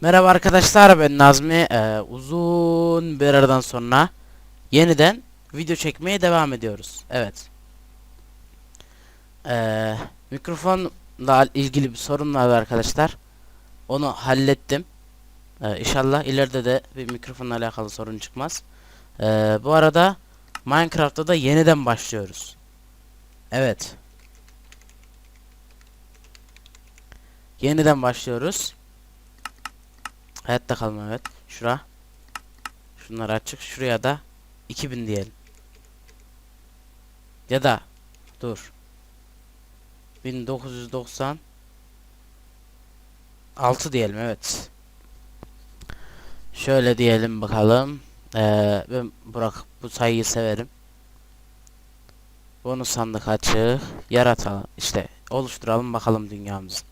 Merhaba arkadaşlar ben Nazmi. Ee, uzun bir aradan sonra yeniden video çekmeye devam ediyoruz. Evet. Ee, mikrofonla ilgili bir sorun vardı arkadaşlar. Onu hallettim. Ee, İnşallah ileride de bir mikrofonla alakalı sorun çıkmaz. Ee, bu arada Minecraft'ta da yeniden başlıyoruz. Evet. Yeniden başlıyoruz Hayatta kalma evet. Şura. Şunlar açık. Şuraya da 2000 diyelim. Ya da dur. 1990 6 diyelim evet. Şöyle diyelim bakalım. Ee, ben Burak bu sayıyı severim. Bonus sandık açık. Yaratalım. işte oluşturalım bakalım dünyamızı.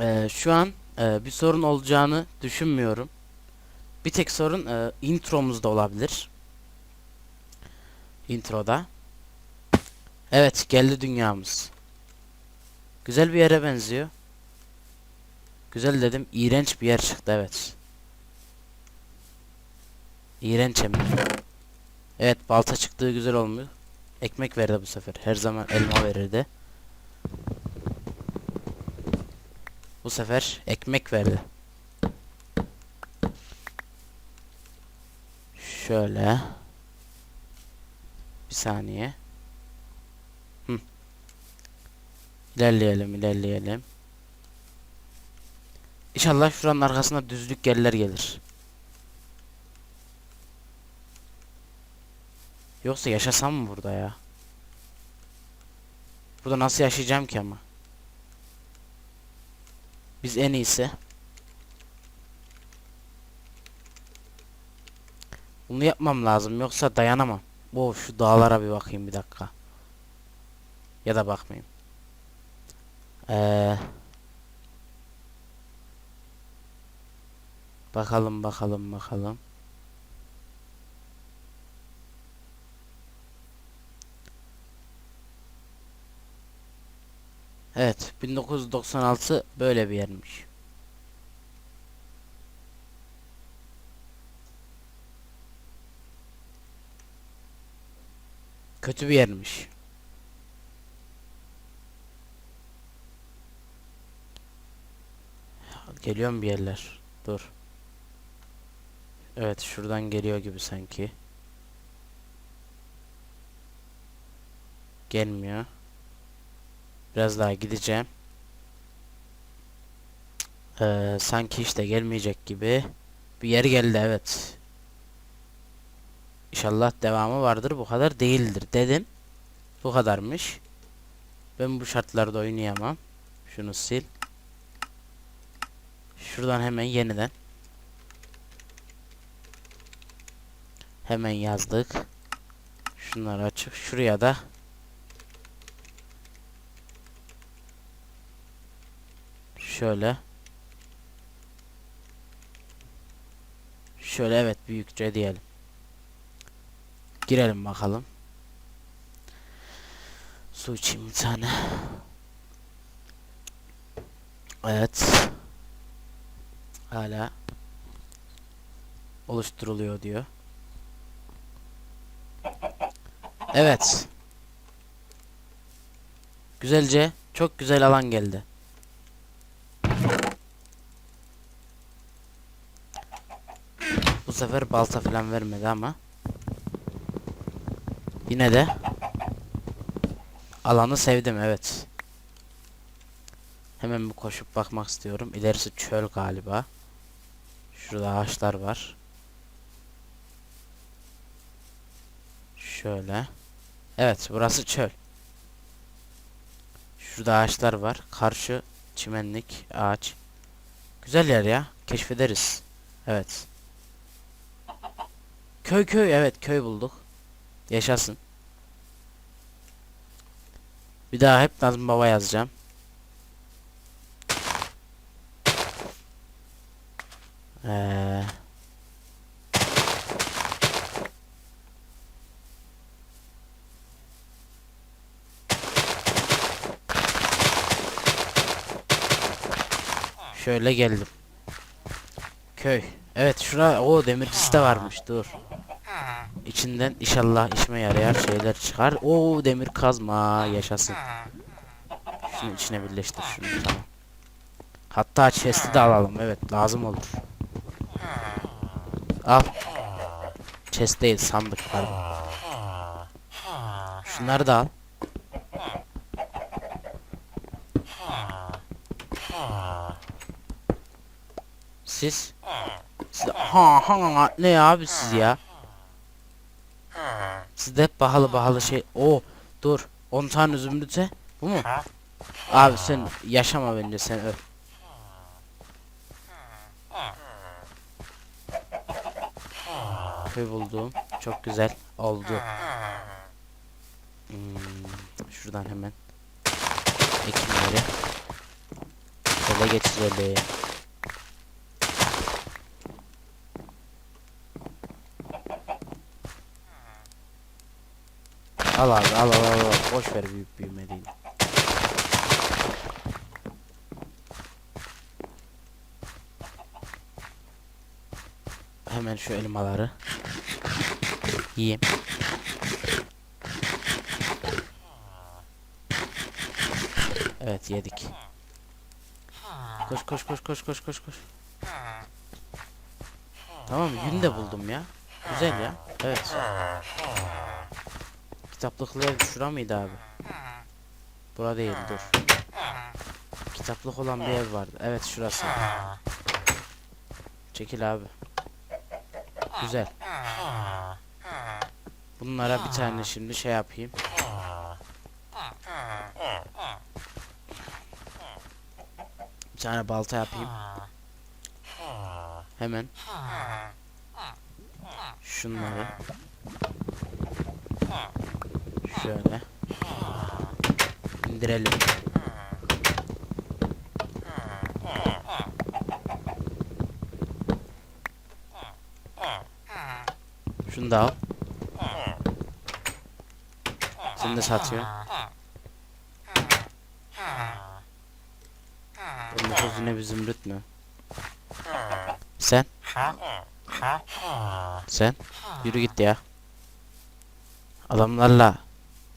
Ee, şu an e, bir sorun olacağını düşünmüyorum. Bir tek sorun e, intromuzda olabilir. Introda. Evet geldi dünyamız. Güzel bir yere benziyor. Güzel dedim. iğrenç bir yer çıktı evet. İğrenç hem. Evet balta çıktığı güzel olmuyor. Ekmek verdi bu sefer. Her zaman elma verirdi. Bu sefer ekmek verdi. Şöyle. Bir saniye. Hı. İlerleyelim, ilerleyelim. İnşallah şuranın arkasına düzlük yerler gelir. Yoksa yaşasam mı burada ya? Burada nasıl yaşayacağım ki ama? Biz en iyisi. Bunu yapmam lazım yoksa dayanamam. Oo şu dağlara bir bakayım bir dakika. Ya da bakmayayım. Ee, bakalım bakalım bakalım. Evet, 1996 böyle bir yermiş. Kötü bir yermiş. Geliyor mu bir yerler? Dur. Evet, şuradan geliyor gibi sanki. Gelmiyor. Biraz daha gideceğim. Ee, sanki işte gelmeyecek gibi. Bir yer geldi evet. İnşallah devamı vardır. Bu kadar değildir dedim. Bu kadarmış. Ben bu şartlarda oynayamam. Şunu sil. Şuradan hemen yeniden. Hemen yazdık. Şunları açık. Şuraya da Şöyle. Şöyle evet büyükçe diyelim. Girelim bakalım. Su içeyim bir tane. Evet. Hala oluşturuluyor diyor. Evet. Güzelce çok güzel alan geldi. Sefer balta falan vermedi ama yine de alanı sevdim evet. Hemen bir koşup bakmak istiyorum. İlerisi çöl galiba. Şurada ağaçlar var. Şöyle. Evet burası çöl. Şurada ağaçlar var. Karşı çimenlik ağaç. Güzel yer ya. Keşfederiz. Evet. Köy köy evet köy bulduk. Yaşasın. Bir daha hep Nazım Baba yazacağım. Ee... Şöyle geldim. Köy. Evet şura o demircisi de varmış. Dur. İçinden inşallah işime yarayan şeyler çıkar. Oo demir kazma yaşasın. Şunu içine birleştir şunu tamam. Hatta chest'i de alalım evet lazım olur. Al. Chest değil sandık pardon. Şunları da al. Siz? Siz ha ha ne abi siz ya? Sizde hep pahalı pahalı şey. O dur. 10 tane zümrüte. Bu mu? Abi sen yaşama bence sen öl. Köy buldum. Çok güzel oldu. Hmm, şuradan hemen ekinleri ele geçirelim. Al abi al al al al. Boş ver büyük büyüme değil. Hemen şu elmaları yiyeyim. Evet yedik. Koş koş koş koş koş koş koş. Tamam yün de buldum ya. Güzel ya. Evet. Kitaplıklı ev şura mıydı abi? Bura değil dur. Kitaplık olan bir ev vardı. Evet şurası. Çekil abi. Güzel. Bunlara bir tane şimdi şey yapayım. Bir tane balta yapayım. Hemen. Şunları. Şöyle. indirelim. Şunu da al. Seni de satıyor. Bunun sözüne bir zümrüt mü? Sen? Sen? Yürü git ya. Adamlarla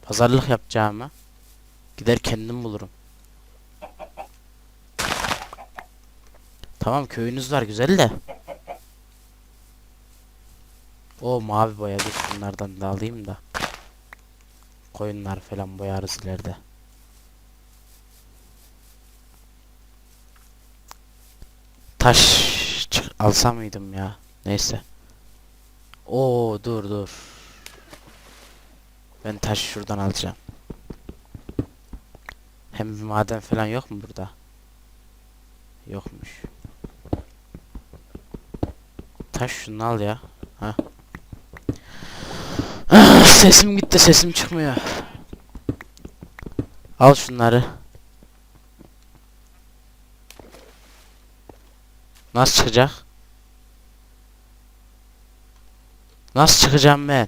pazarlık yapacağıma gider kendim bulurum. Tamam köyünüz var güzel de. O mavi boya dur bunlardan da alayım da. Koyunlar falan boyarız ileride. Taş alsam mıydım ya? Neyse. Oo dur dur. Ben taş şuradan alacağım. Hem bir maden falan yok mu burada? Yokmuş. Taş şunu al ya. Ha. sesim gitti sesim çıkmıyor. Al şunları. Nasıl çıkacak? Nasıl çıkacağım ben?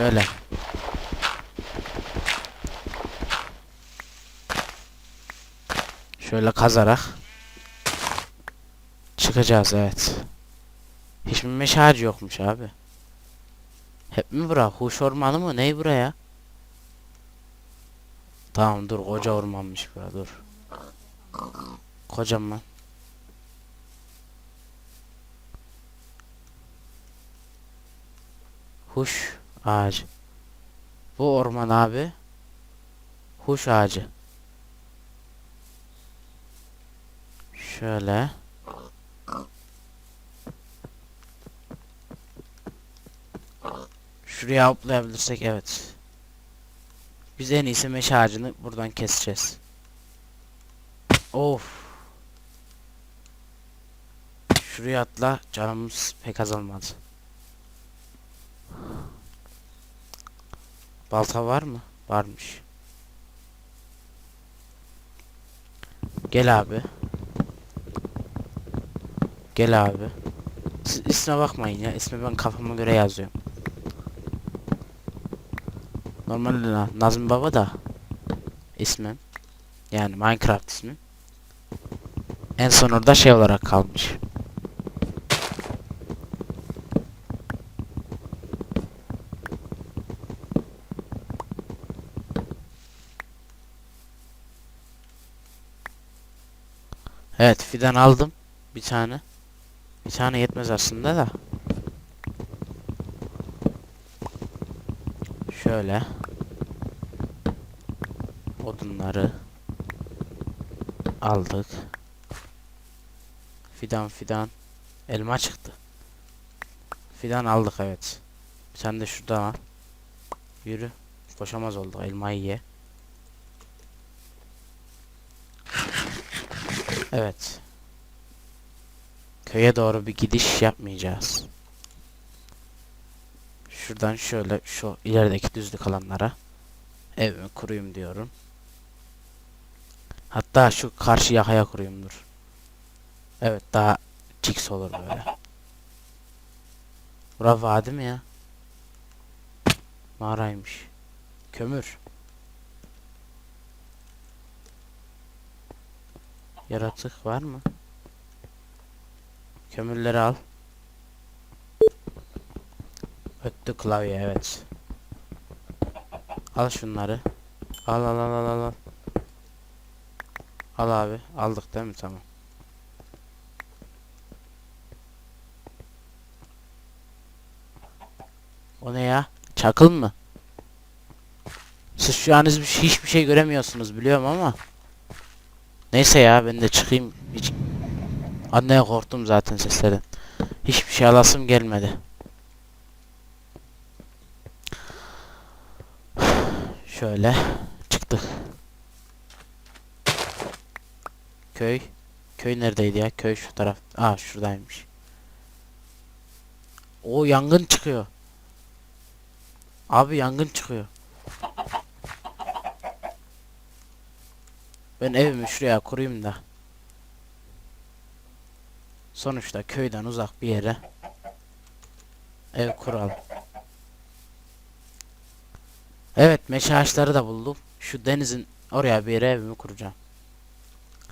Şöyle. Şöyle kazarak çıkacağız evet. Hiçbir meşe ağacı yokmuş abi. Hep mi bura? Huş ormanı mı? Ney buraya? Tamam dur koca ormanmış bura dur. Kocaman. Huş ağacı. Bu orman abi. Huş ağacı. Şöyle. Şuraya hoplayabilirsek evet. Biz en iyisi meşe ağacını buradan keseceğiz. Of. Şuraya atla canımız pek azalmadı. Balta var mı? Varmış. Gel abi. Gel abi. Siz isme bakmayın ya. İsmi ben kafama göre yazıyorum. Normalde Na- Nazım Baba da ismim. Yani Minecraft ismim. En son orada şey olarak kalmış. Evet fidan aldım. Bir tane. Bir tane yetmez aslında da. Şöyle. Odunları aldık. Fidan fidan. Elma çıktı. Fidan aldık evet. Bir tane de şurada. Yürü. Koşamaz olduk. Elmayı ye. Evet. Köye doğru bir gidiş yapmayacağız. Şuradan şöyle şu ilerideki düzlük alanlara evimi kurayım diyorum. Hatta şu karşı yakaya kurayımdır. Evet daha ciks olur böyle. Bura vadi mi ya? Mağaraymış. Kömür. Yaratık var mı? Kömürleri al. Öttü klavye evet. Al şunları. Al al al al al. al. Abi. Aldık değil mi? Tamam. O ne ya? Çakıl mı? Siz şu an hiçbir şey- şey göremiyorsunuz biliyorum ama. Neyse ya ben de çıkayım. Hiç... Anneye korktum zaten seslerden. Hiçbir şey alasım gelmedi. Şöyle çıktık. Köy. Köy neredeydi ya? Köy şu taraf. Aa şuradaymış. O yangın çıkıyor. Abi yangın çıkıyor. Ben evimi şuraya kurayım da. Sonuçta köyden uzak bir yere ev kuralım. Evet meşe ağaçları da buldum. Şu denizin oraya bir yere evimi kuracağım.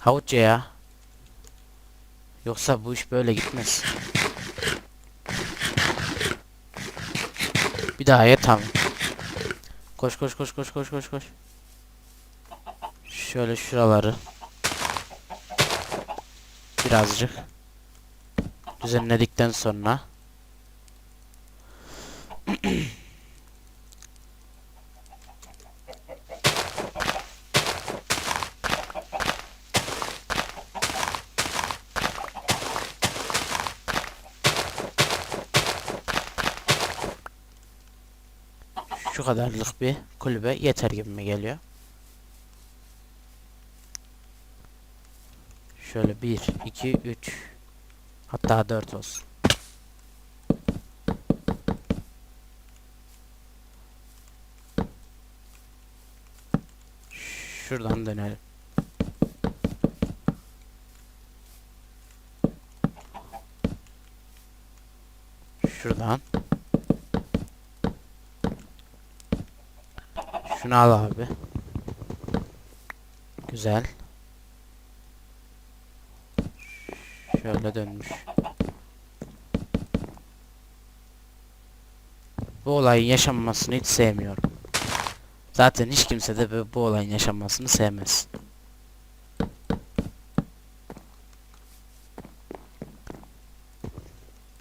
Havuç ya. Yoksa bu iş böyle gitmez. Bir daha ye tamam. Koş koş koş koş koş koş koş. Şöyle şuraları birazcık düzenledikten sonra şu kadarlık bir kulübe yeter gibime geliyor. Şöyle 1, 2, 3 hatta 4 olsun. Şuradan dönelim. Şuradan. Şunu al abi. Güzel. Şöyle dönmüş. Bu olayın yaşanmasını hiç sevmiyorum. Zaten hiç kimse de bu- bu olayın yaşanmasını sevmez.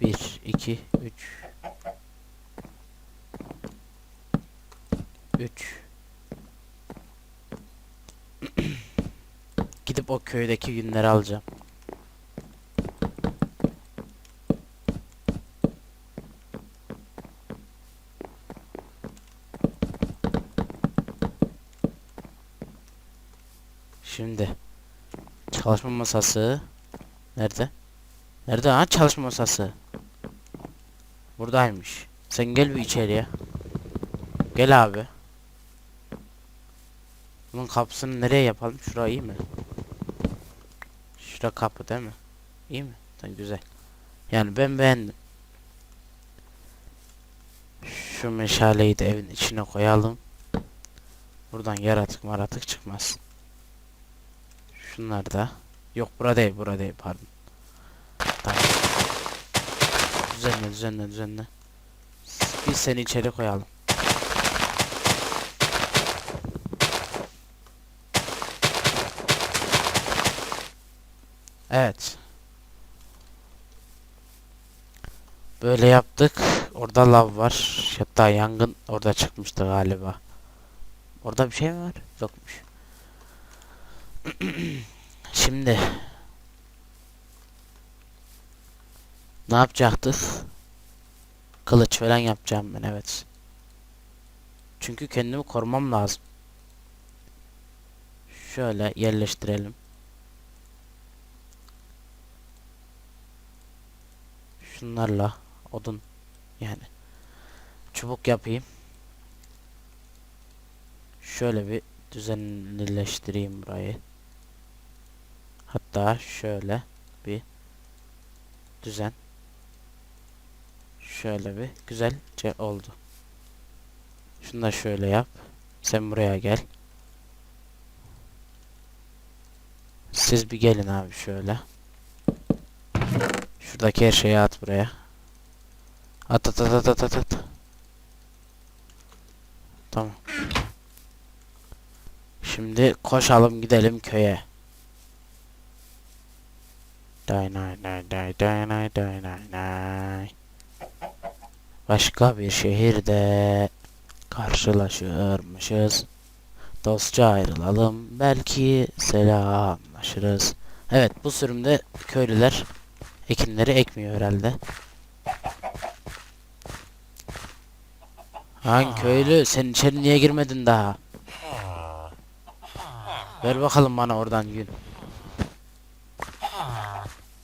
Bir, iki, üç. Üç. Gidip o köydeki günleri alacağım. Şimdi çalışma masası nerede? Nerede ha çalışma masası? Buradaymış. Sen gel bir içeriye. Gel abi. Bunun kapısını nereye yapalım? Şurayı iyi mi? Şura kapı değil mi? İyi mi? Tamam güzel. Yani ben beğendim. Şu meşaleyi de evin içine koyalım. Buradan yaratık maratık çıkmaz. Şunlar da. Yok bura değil bura değil pardon. Tamam. Düzenle düzenle düzenle. Biz seni içeri koyalım. Evet. Böyle yaptık. Orada lav var. Hatta yangın orada çıkmıştı galiba. Orada bir şey mi var? Yokmuş. Şimdi ne yapacaktık? Kılıç falan yapacağım ben evet. Çünkü kendimi korumam lazım. Şöyle yerleştirelim. Şunlarla odun yani çubuk yapayım. Şöyle bir düzenleştireyim burayı. Hatta şöyle bir düzen. Şöyle bir güzelce oldu. Şunu da şöyle yap. Sen buraya gel. Siz bir gelin abi şöyle. Şuradaki her şeyi at buraya. At at at at at at. Tamam. Şimdi koşalım gidelim köye. Day nay nay day day nay day nay nay. Başka bir şehirde karşılaşırmışız. Dostça ayrılalım belki selamlaşırız. Evet bu sürümde köylüler ekinleri ekmiyor herhalde. Hangi köylü sen içeri niye girmedin daha? Ver bakalım bana oradan yün.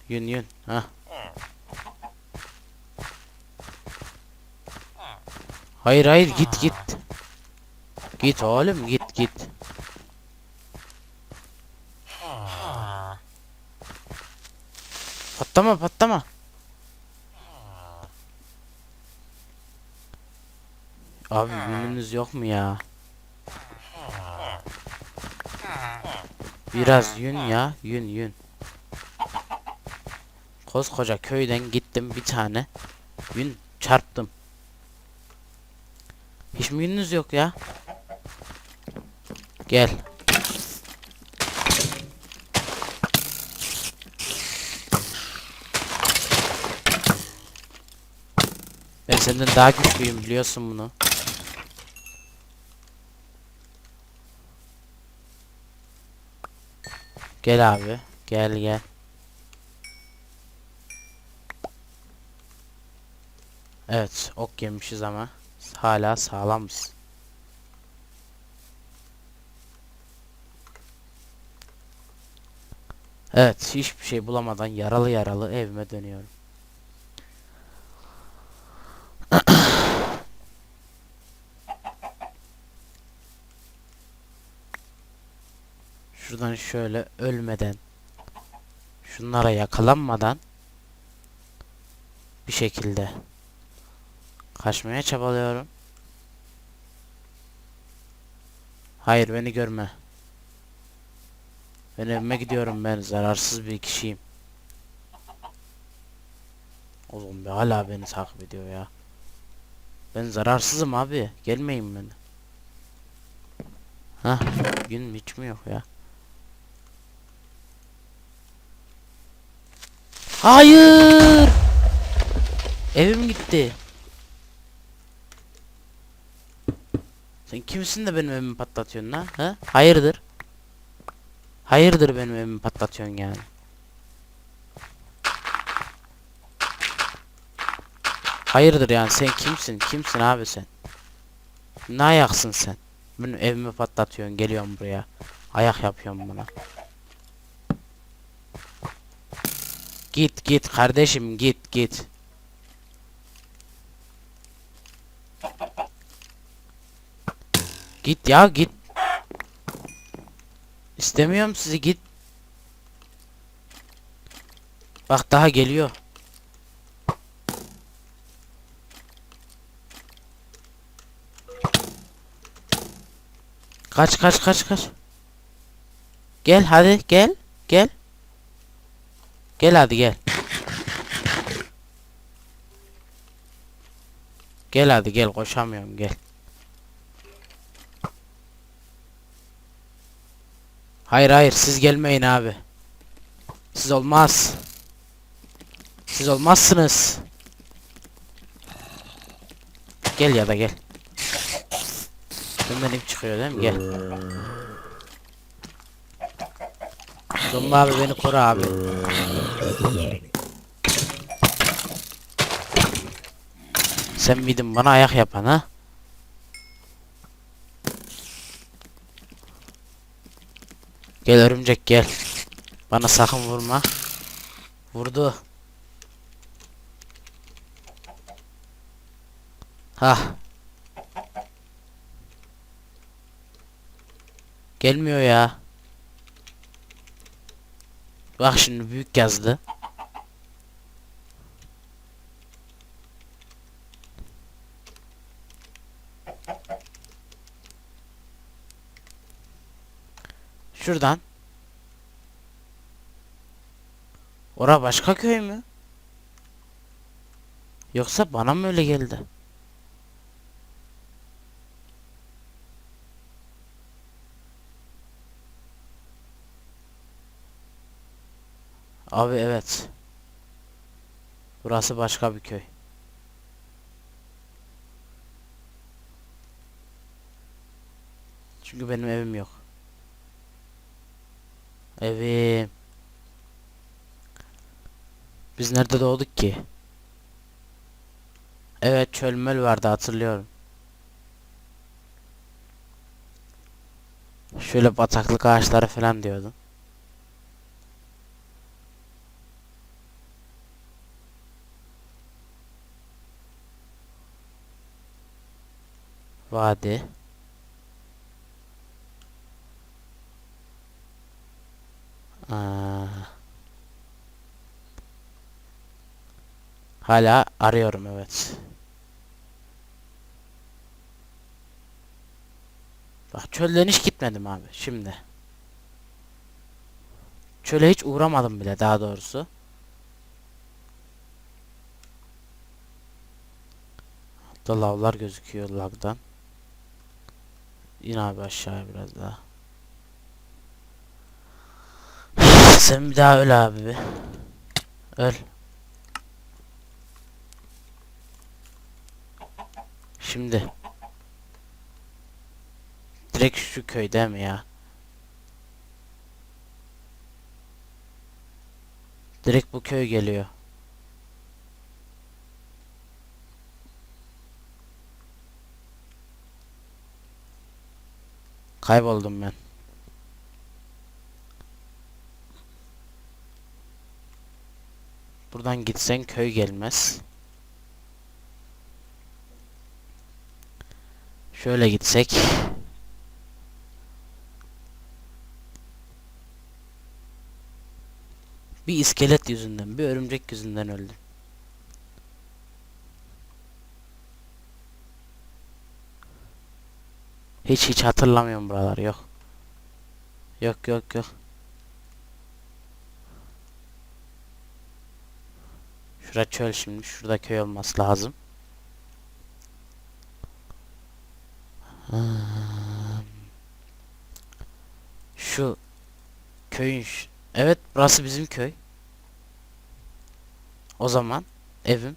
Yün yün. Ha. Hayır hayır git git. Git oğlum git git. Patlama patlama. Abi yününüz yok mu ya? Biraz yün ya, yün yün. Koskoca köyden gittim bir tane yün çarptım. Hiç mi yününüz yok ya? Gel. Ben senden daha güçlüyüm biliyorsun bunu. Gel abi. Gel gel. Evet, ok yemişiz ama hala sağlamız. Evet, hiçbir şey bulamadan yaralı yaralı evime dönüyorum. Şuradan şöyle ölmeden şunlara yakalanmadan bir şekilde kaçmaya çabalıyorum. Hayır beni görme. Ben evime gidiyorum ben zararsız bir kişiyim. O zombi hala beni takip ediyor ya. Ben zararsızım abi. Gelmeyin beni. Hah gün hiç mi yok ya? Hayır! Evim gitti. Sen kimsin de benim evimi patlatıyorsun ha? ha? Hayırdır? Hayırdır benim evimi patlatıyorsun yani? Hayırdır yani sen kimsin? Kimsin abi sen? Ne ayaksın sen? Benim evimi patlatıyorsun geliyorsun buraya. Ayak yapıyorsun bana. Git git kardeşim git git. Git ya git. İstemiyorum sizi git. Bak daha geliyor. Kaç kaç kaç kaç. Gel hadi gel. Gel. Gel hadi gel. Gel hadi gel koşamıyorum gel. Hayır hayır siz gelmeyin abi. Siz olmaz. Siz olmazsınız. Gel ya da gel. Benden ip çıkıyor değil mi? Gel. Zombi abi beni koru abi. Sen miydin bana ayak yapan ha? Gel örümcek gel. Bana sakın vurma. Vurdu. Ha. Gelmiyor ya. Bak şimdi büyük yazdı. Şuradan. Ora başka köy mü? Yoksa bana mı öyle geldi? Abi evet. Burası başka bir köy. Çünkü benim evim yok. Evim. Biz nerede doğduk ki? Evet çölmöl vardı hatırlıyorum. Şöyle bataklık ağaçları falan diyordum. Vadi. Hala arıyorum evet. Bak çölden hiç gitmedim abi şimdi. Çöle hiç uğramadım bile daha doğrusu. Hatta lavlar gözüküyor lagdan. İn abi aşağıya biraz daha. Sen bir daha öl abi. Öl. Şimdi. Direkt şu köyde mi ya? Direkt bu köy geliyor. Kayboldum ben. Buradan gitsen köy gelmez. Şöyle gitsek. Bir iskelet yüzünden, bir örümcek yüzünden öldüm. Hiç hiç hatırlamıyorum buralar yok. Yok yok yok. Şura çöl şimdi. Şurada köy olması lazım. Şu köyün Evet burası bizim köy. O zaman evim.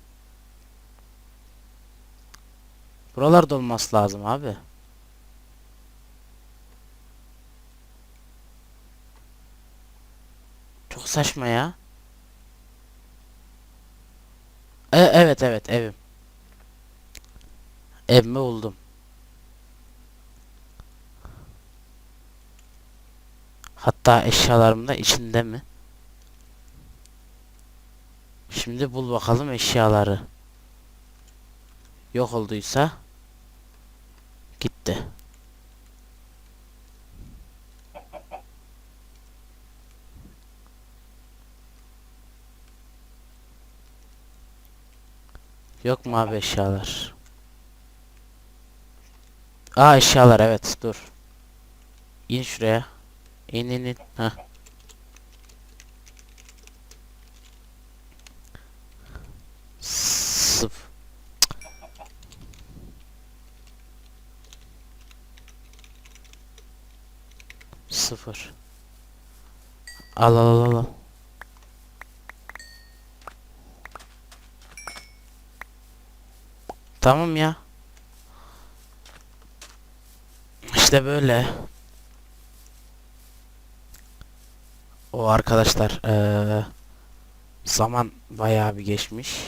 Buralarda olması lazım abi. Çok saçma ya. E evet evet evim. Evimi buldum. Hatta eşyalarım da içinde mi? Şimdi bul bakalım eşyaları. Yok olduysa gitti. Yok mu abi eşyalar? Aa eşyalar evet dur. in şuraya. İn in in. Sıf. Sıfır. Al al al, al. Tamam ya. İşte böyle. O arkadaşlar eee, zaman bayağı bir geçmiş.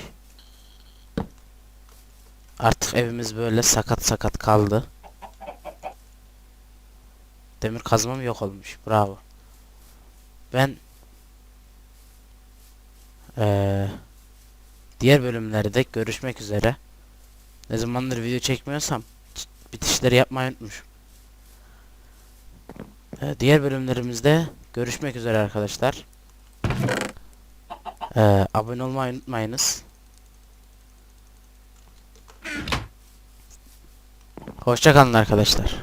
Artık evimiz böyle sakat sakat kaldı. Demir kazmam yok olmuş. Bravo. Ben eee, diğer bölümlerde görüşmek üzere. Ne zamandır video çekmiyorsam bitişleri yapmayı unutmuşum. Ee, diğer bölümlerimizde görüşmek üzere arkadaşlar. Ee, abone olmayı unutmayınız. Hoşçakalın arkadaşlar.